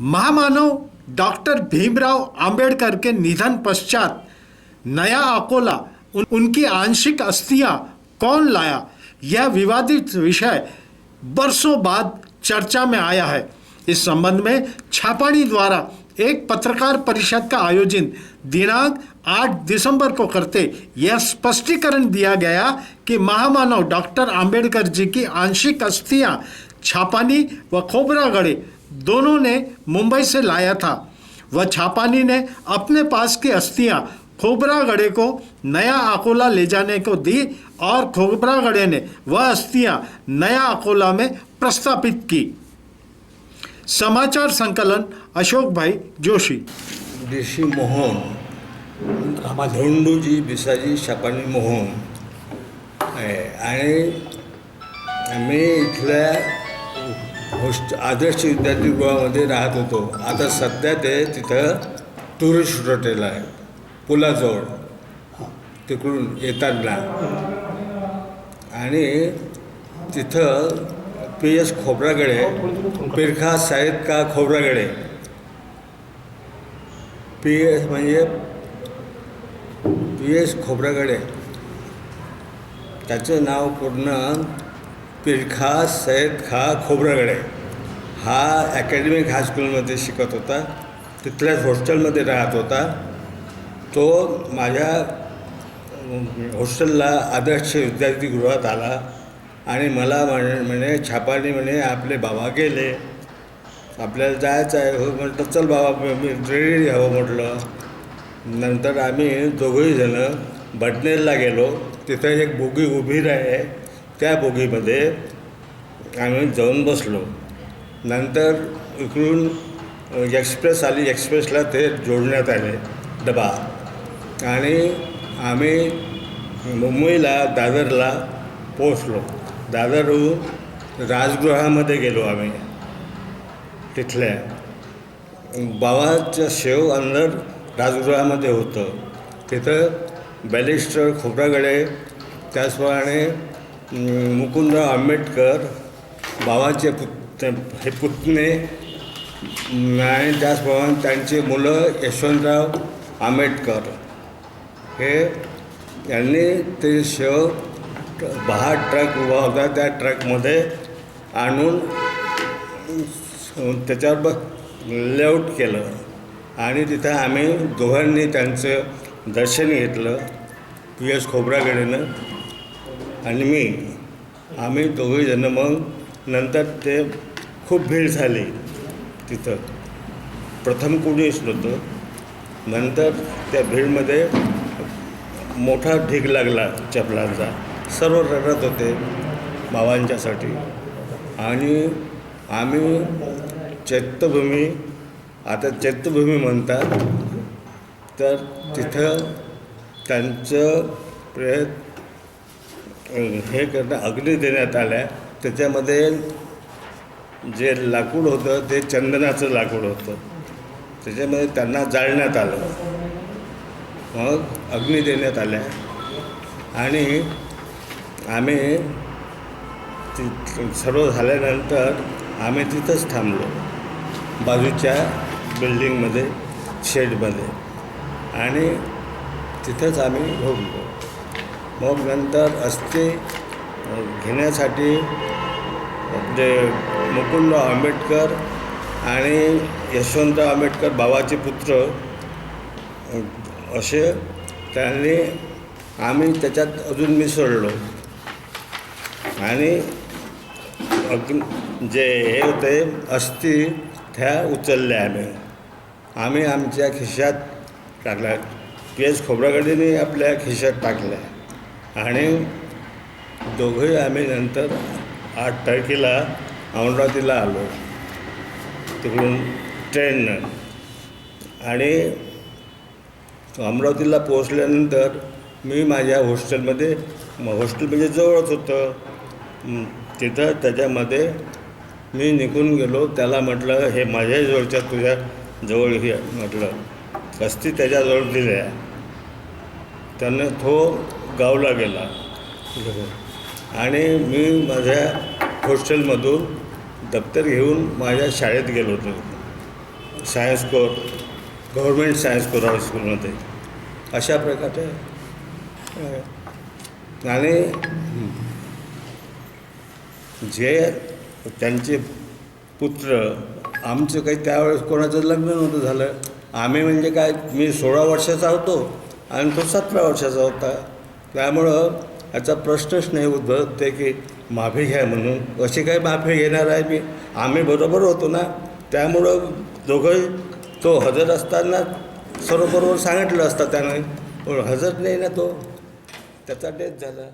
महामानव डॉक्टर भीमराव अंबेडकर के निधन पश्चात नया अकोला उन, उनकी आंशिक अस्थियाँ कौन लाया? यह विवादित विषय बरसों बाद चर्चा में आया है। इस संबंध में छापानी द्वारा एक पत्रकार परिषद का आयोजन दिनांक 8 दिसंबर को करते यह स्पष्टीकरण दिया गया कि महामानव डॉक्टर अंबेडकर जी की आंशिक अस्थियाँ छापानी व खोबरागढ़े दोनों ने मुंबई से लाया था। वह छापानी ने अपने पास की अस्थियाँ खोबरागढ़े को नया अकोला ले जाने को दी और खोबरागढ़े ने वह अस्थियाँ नया अकोला में प्रस्थापित की। समाचार संकलन, अशोक भाई जोशी। ऋषी मोहन धोंडूजी बिसाजी शापानी मोहन। आणि आम्ही इथल्या होस्ट आदर्श विद्यार्थीगृहामध्ये राहत होतो. आता सध्या ते तिथं टुरिस्ट हॉटेल आहे. पुलाजवळ. तिकडून येताना. आणि तिथं पी एस खोबरागडे पिरखा साहेब का खोबरागडे? पी एस म्हणजे पी एस खोबरागडे. त्याचं नाव पूर्ण पिरखा सैद खा खोबरागडे. हा अकॅडमिक हायस्कूलमध्ये शिकत होता. तिथल्याच हॉस्टेलमध्ये राहत होता. तो माझ्या हॉस्टेलला आदर्श विद्यार्थीगृहात आला आणि मला म्हणे म्हणे छापानी म्हणे आपले बाबा गेले. आपल्याला जायचं आहे. हो म्हटलं चल बाबा मी रेडी हवं म्हटलं. नंतर आम्ही दोघंही जणं भटनेरला गेलो. तिथं एक बोगी उभी आहे त्या बोगीमध्ये आम्ही जाऊन बसलो. नंतर इकडून एक्सप्रेस आली. एक्सप्रेसला ते जोडण्यात आले डबा. आणि आम्ही मुंबईला दादरला पोचलो दादरहून राजगृहामध्ये गेलो आम्ही. तिथल्या. बाबाचं शेव अंदर राजगृहामध्ये होतं. तिथं बॅलिस्टर खोबरागडे त्याचप्रमाणे मुकुंद मुकुंदराव आंबेडकर बाबाचे पुत हे पुतणे अं, आणि त्यांचे मुलं यशवंतराव आंबेडकर. हे यांनी ते शेव बहा ट्रक उभा होता त्या ट्रकमध्ये आणून त्याच्यावर ब लेआउट केलं. आणि तिथं आम्ही दोघांनी त्यांचं दर्शन घेतलं पी एस खोबरागडेनं. आणि मी आम्ही दोघेजणं मग नंतर ते खूप भीड झाली तिथं. प्रथम कोणीच नव्हतं. नंतर त्या भीडमध्ये मोठा ढीग लागला चपलांचा. सर्व रडत होते भावांच्यासाठी आणि आम्ही चैत्यभूमी आता चैत्यभूमी म्हणतात तर तिथं त्यांचं प्रयत्न हे करणं अग्नी देण्यात आल्या. त्याच्यामध्ये जे लाकूड होतं ते चंदनाचं लाकूड होतं. त्याच्यामध्ये त्यांना जाळण्यात आलं. मग अग्नी देण्यात आल्या. आणि आम्ही ती सर्व झाल्यानंतर आम्ही तिथंच थांबलो. बाजूच्या बिल्डिंगमध्ये शेडमध्ये आणि तिथंच आम्ही झोपलो मग नंतर अस्थि घेण्यासाठी जे मुकुंद आंबेडकर आणि यशवंतराव आंबेडकर बाबाचे पुत्र असे त्यांनी आम्ही त्याच्यात अजून मिसळलो. आणि अग्न जे हे होते अस्थि त्या उचलल्या आम्ही. आम्ही आमच्या खिशात टाकल्या. केस खोबरागडीने आपल्या खिशात टाकल्या. आणि दोघंही आम्ही नंतर आठ तारखेला अमरावतीला आलो. तिकडून ट्रेननं आणि अमरावतीला पोहोचल्यानंतर मी माझ्या हॉस्टेलमध्ये हॉस्टेल म्हणजे जवळच होतं. तिथं त्याच्यामध्ये मी निघून गेलो. त्याला म्हटलं हे माझ्या जवळच्या तुझ्या जवळ घे म्हटलं. असती त्याच्याजवळ दिल्या. त्यानं तो गावला गेला आणि मी माझ्या हॉस्टेलमधून दप्तर घेऊन माझ्या शाळेत गेलो होतो. Science core government science core हायस्कूलमध्ये अशा प्रकारचे आणि जे त्यांचे पुत्र आमचं काही त्यावेळेस कोणाचं लग्न नव्हतं झालं. आम्ही म्हणजे काय मी सोळा वर्षाचा होतो आणि तो सतरा वर्षाचा होता. त्यामुळं याचा प्रश्नच नाही उद्भवत. ते की माफी घ्या म्हणून. अशी काही माफी घेणार आहे मी. आम्ही बरोबर होतो ना. त्यामुळं दोघंही तो हजर असताना सर्व बरोबर सांगितलं असतं त्यानं. पण हजर नाही ना तो. त्याचा डेथ झाला.